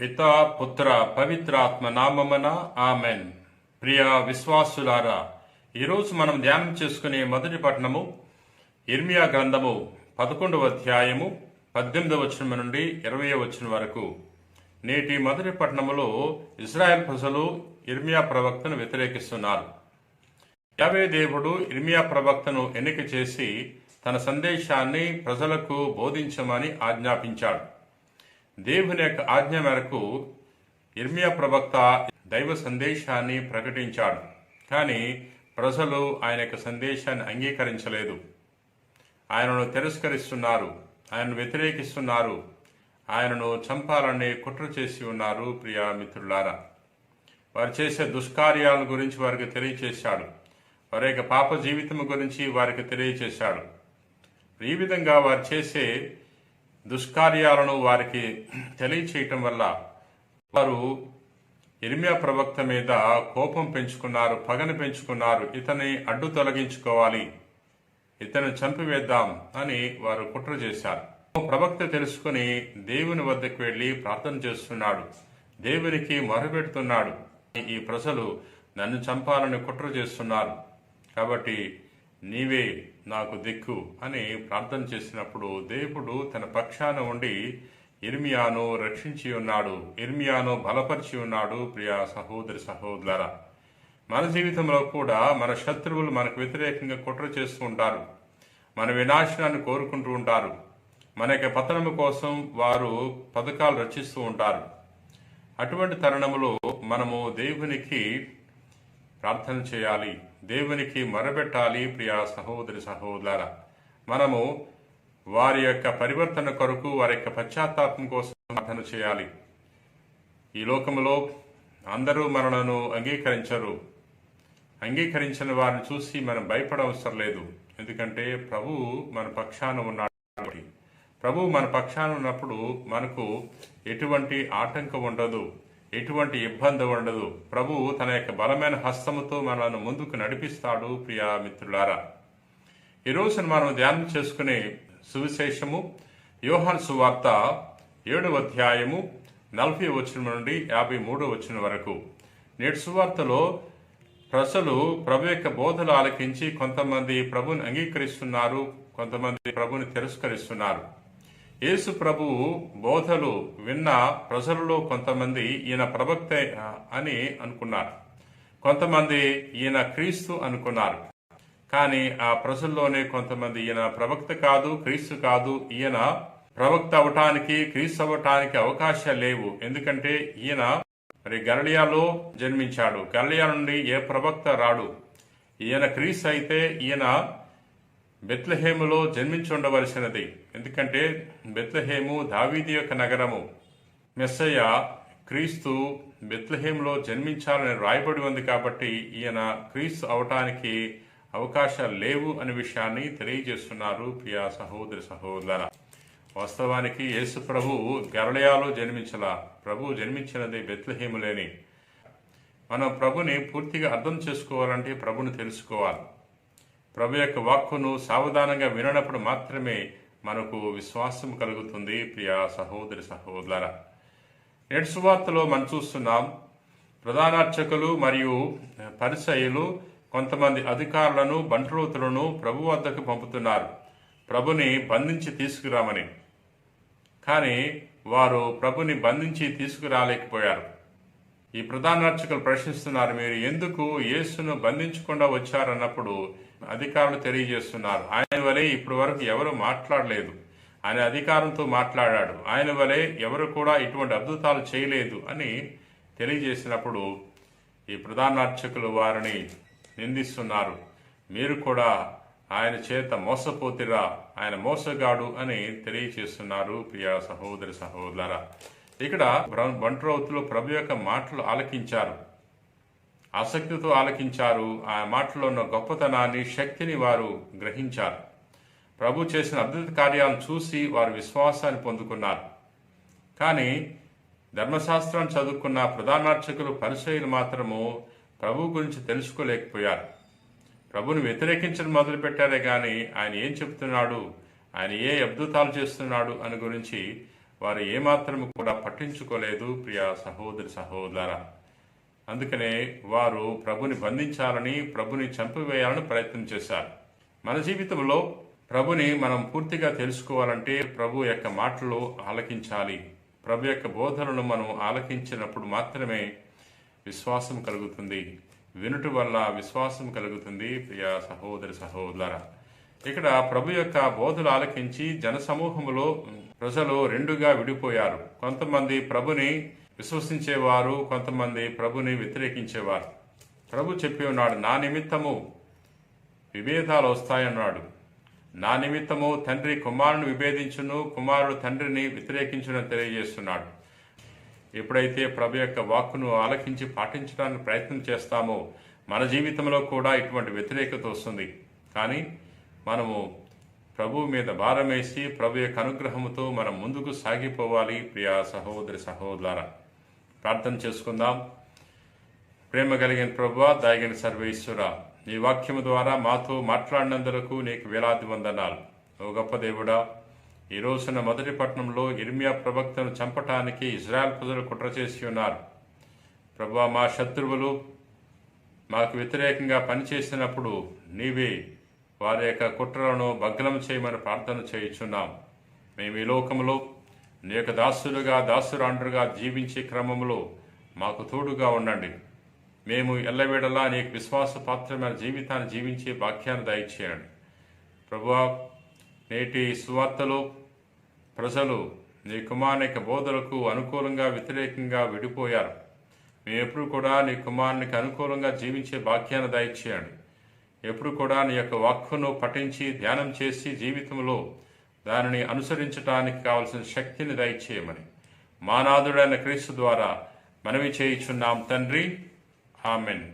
పిత పుత్ర పవిత్రాత్మ నామమున ఆమెన్. ప్రియ విశ్వాసులారా ఈరోజు మనం ధ్యానం చేసుకునే మొదటి పట్టణము ఇర్మియా గ్రంథము పదకొండవ అధ్యాయము పద్దెనిమిదవ వచనం నుండి ఇరవై వచనం వరకు. నేటి మొదటి పట్టణములో ఇజ్రాయెల్ ప్రజలు ఇర్మియా ప్రవక్తను వ్యతిరేకిస్తున్నారు. యావే దేవుడు ఇర్మియా ప్రవక్తను ఎన్నిక చేసి తన సందేశాన్ని ప్రజలకు బోధించమని ఆజ్ఞాపించాడు. దేవుని యొక్క ఆజ్ఞ మేరకు ఇర్మియా ప్రవక్త దైవ సందేశాన్ని ప్రకటించాడు. కానీ ప్రజలు ఆయన యొక్క సందేశాన్ని అంగీకరించలేదు. ఆయనను తిరస్కరిస్తున్నారు. ఆయనను వ్యతిరేకిస్తున్నారు. ఆయనను చంపాలని కుట్ర చేసి ఉన్నారు ప్రియా మిత్రులారా. వారు చేసే దుష్కార్యాల గురించి వారికి తెలియచేశాడు. వారి యొక్క పాప జీవితం గురించి వారికి తెలియచేశాడు. ఈ విధంగా వారు చేసే దుష్కార్యాలను వారికి తెలియచేయటం వల్ల వారు ఇర్మియా ప్రవక్త మీద కోపం పెంచుకున్నారు పగను పెంచుకున్నారు. ఇతని అడ్డు తొలగించుకోవాలి. ఇతను చంపివేద్దాం అని వారు కుట్ర చేశారు. ప్రవక్త తెలుసుకుని దేవుని వద్దకు వెళ్ళి ప్రార్థన చేస్తున్నాడు. దేవునికి మొరపెడుతున్నాడు. ఈ ప్రజలు నన్ను చంపాలని కుట్ర చేస్తున్నారు. కాబట్టి నీవే నాకు దిక్కు అని ప్రార్థన చేసినప్పుడు దేవుడు తన పక్షాన ఉండి ఇర్మియాను రక్షించి ఉన్నాడు. ఇర్మియాను బలపరిచి ఉన్నాడు ప్రియ సహోదరి సహోదర మన జీవితంలో కూడా మన శత్రువులు మనకు వ్యతిరేకంగా కుట్ర చేస్తూ ఉంటారు. మన వినాశనాన్ని కోరుకుంటూ ఉంటారు. మన యొక్క పతనము కోసం వారు పథకాలు రచిస్తూ ఉంటారు. అటువంటి తరుణంలో మనము దేవునికి ప్రార్థన చేయాలి. దేవునికి మొరబెట్టాలి ప్రియా సహోదరి సహోదర మనము వారి యొక్క పరివర్తన కొరకు వారి యొక్క పశ్చాత్తాపం కోసం ప్రార్థన చేయాలి. ఈ లోకములో అందరూ మనలను అంగీకరించరు. అంగీకరించిన వారిని చూసి మనం భయపడవసరం లేదు. ఎందుకంటే ప్రభు మన పక్షాన ఉన్నాడు కాబట్టి. ప్రభు మన పక్షాన ఉన్నప్పుడు మనకు ఎటువంటి ఆటంకం ఉండదు. ఎటువంటి ఇబ్బంది ఉండదు. ప్రభు తన యొక్క బలమైన హస్తముతో మనల్ని ముందుకు నడిపిస్తాడు ప్రియా మిత్రులారా. ఈ రోజున మనం ధ్యానం చేసుకునే సువిశేషము యోహాన్ సువార్త ఏడవ అధ్యాయము నలభై వచ్చిన నుండి యాభై మూడో వచ్చిన వరకు. నేటి సువార్తలో ప్రజలు ప్రభు యొక్క బోధలు ఆలకించి కొంతమంది ప్రభుని అంగీకరిస్తున్నారు కొంతమంది ప్రభుని తిరస్కరిస్తున్నారు. యేసు ప్రభువు బోధలు విన్న ప్రజలలో కొంతమంది ఈయన ప్రవక్త అని అనుకున్నారు. కొంతమంది ఈయన క్రీస్తు అనుకున్నారు. కానీ ఆ ప్రజల్లోనే కొంతమంది ఈయన ప్రవక్త కాదు క్రీస్తు కాదు ఈయన ప్రవక్త అవటానికి క్రీస్తు అవటానికి అవకాశాలు లేవు. ఎందుకంటే ఈయన మరి గరళియాలో జన్మించాడు. గరళియా నుండి ఏ ప్రవక్త రాడు? ఈయన క్రీస్తు అయితే ఈయన బెత్లహేములో జన్మించుండవలసినది. ఎందుకంటే బెత్లహేము దావీది యొక్క నగరము. మెస్సయ్య క్రీస్తు బెత్లహేములో జన్మించాలని రాయబడి ఉంది కాబట్టి ఈయన క్రీస్తు అవటానికి అవకాశాలు లేవు అనే విషయాన్ని తెలియజేస్తున్నారు ప్రియా సహోదరి సహోదర. వాస్తవానికి యేసు ప్రభు గరళయాలో జన్మించల. ప్రభు జన్మించినది బెత్లహేములేని మనం ప్రభుని పూర్తిగా అర్థం చేసుకోవాలంటే ప్రభుని తెలుసుకోవాలి. ప్రభు యొక్క వాక్కును సావధానంగా విననప్పుడు మాత్రమే మనకు విశ్వాసం కలుగుతుంది ప్రియ సహోదరి సహోదర నేటి సువార్తలో మనం చూస్తున్నాం ప్రధానార్చకులు మరియు పరిసయులు కొంతమంది అధికారులను బంట్రోతులను ప్రభు వద్దకు పంపుతున్నారు. ప్రభుని బంధించి తీసుకురామని. కానీ వారు ప్రభుని బంధించి తీసుకురాలేకపోయారు. ఈ ప్రధానార్చకులు ప్రశ్నిస్తున్నారు మీరు ఎందుకు యేసును బంధించకుండా వచ్చారన్నప్పుడు అధికారులు తెలియజేస్తున్నారు. ఆయన వలె ఇప్పటి వరకు ఎవరు మాట్లాడలేదు ఆయన అధికారంతో మాట్లాడాడు. ఆయన వలె ఎవరు కూడా ఇటువంటి అద్భుతాలు చేయలేదు అని తెలియజేసినప్పుడు ఈ ప్రధానార్చకులు వారిని నిందిస్తున్నారు. మీరు కూడా ఆయన చేత మోసపోతిరా ఆయన మోసగాడు అని తెలియచేస్తున్నారు ప్రియ సహోదరి సహోదర ఇక్కడ బంట్రౌతులు ప్రభు యొక్క మాటలు ఆలకించారు. ఆసక్తితో ఆలకించారు. ఆ మాటలో ఉన్న గొప్పతనాన్ని శక్తిని వారు గ్రహించారు. ప్రభు చేసిన అద్భుత కార్యాలను చూసి వారు విశ్వాసాన్ని పొందుకున్నారు. కానీ ధర్మశాస్త్రాన్ని చదువుకున్న ప్రధానార్చకులు పరిచయులు మాత్రము ప్రభు గురించి తెలుసుకోలేకపోయారు. ప్రభుని వ్యతిరేకించడం మొదలుపెట్టారే కానీ ఆయన ఏం చెప్తున్నాడు? ఆయన ఏ అద్భుతాలు చేస్తున్నాడు? అని గురించి వారు ఏమాత్రము కూడా పట్టించుకోలేదు. ప్రియ సహోదరి సహోదర అందుకనే వారు ప్రభుని బంధించాలని ప్రభుని చంపివేయాలని ప్రయత్నం చేశారు. మన జీవితంలో ప్రభుని మనం పూర్తిగా తెలుసుకోవాలంటే ప్రభు యొక్క మాటలు ఆలకించాలి. ప్రభు యొక్క బోధనలు మనం ఆలకించినప్పుడు మాత్రమే విశ్వాసం కలుగుతుంది. వినుట వల్ల విశ్వాసం కలుగుతుంది ప్రియ సహోదరి సహోదర ఇక్కడ ప్రభు యొక్క బోధలు ఆలకించి జనసమూహములో ప్రజలు రెండుగా విడిపోయారు. కొంతమంది ప్రభుని విశ్వసించేవారు కొంతమంది ప్రభుని వ్యతిరేకించేవారు. ప్రభు చెప్పి ఉన్నాడు నా నిమిత్తము విభేదాలు వస్తాయన్నాడు. నా నిమిత్తము తండ్రి కుమారుని విభేదించును కుమారుడు తండ్రిని వ్యతిరేకించును తెలియజేస్తున్నాడు. ఎప్పుడైతే ప్రభు యొక్క వాక్కును ఆలకించి పాటించడానికి ప్రయత్నం చేస్తామో మన జీవితంలో కూడా ఇటువంటి వ్యతిరేకత వస్తుంది. కానీ మనము ప్రభు మీద భారం వేసి ప్రభు యొక్క అనుగ్రహముతో మనం ముందుకు సాగిపోవాలి ప్రియా సహోదరి సహోదర ప్రార్థన చేసుకుందాం. ప్రేమ కలిగిన ప్రభు దాగిన సర్వేశ్వర నీ వాక్యము ద్వారా మాతో మాట్లాడినందులకు నీకు వేలాది వందనాలు. ఓ గొప్ప దేవుడా ఈ రోజున మొదటి పట్టణంలో ఇర్మియా ప్రవక్తను చంపటానికి ఇజ్రాయెల్ ప్రజలు కుట్ర చేసి ఉన్నారు. ప్రభు మా శత్రువులు మాకు వ్యతిరేకంగా పనిచేసినప్పుడు నీవే వారి యొక్క కుట్రలను భగ్నం చేయమని ప్రార్థన చేయుచున్నాం. మేము ఈ లోకంలో నీ యొక్క దాసులుగా దాసురాండ్రుగా జీవించే క్రమంలో మాకు తోడుగా ఉండండి. మేము ఎల్లవేడలా నీకు విశ్వాసపాత్రమైన జీవితాన్ని జీవించే భాగ్యాన్ని దయచేయండి. ప్రభువా నేటి సువార్తలో ప్రజలు నీ కుమారునికి యొక్క బోధలకు అనుకూలంగా వ్యతిరేకంగా విడిపోయారు. మేము ఎప్పుడు కూడా నీ కుమారునికి అనుకూలంగా జీవించే భాగ్యాన్ని దయచేయండి. ఎప్పుడు కూడా నీ యొక్క వాక్కును పఠించి ధ్యానం చేసి జీవితంలో దానిని అనుసరించటానికి కావలసిన శక్తిని దయచేయమని. మానాథుడైన క్రీస్తు ద్వారా మనవి చేయుచున్నాం తండ్రి. ఆమెన్.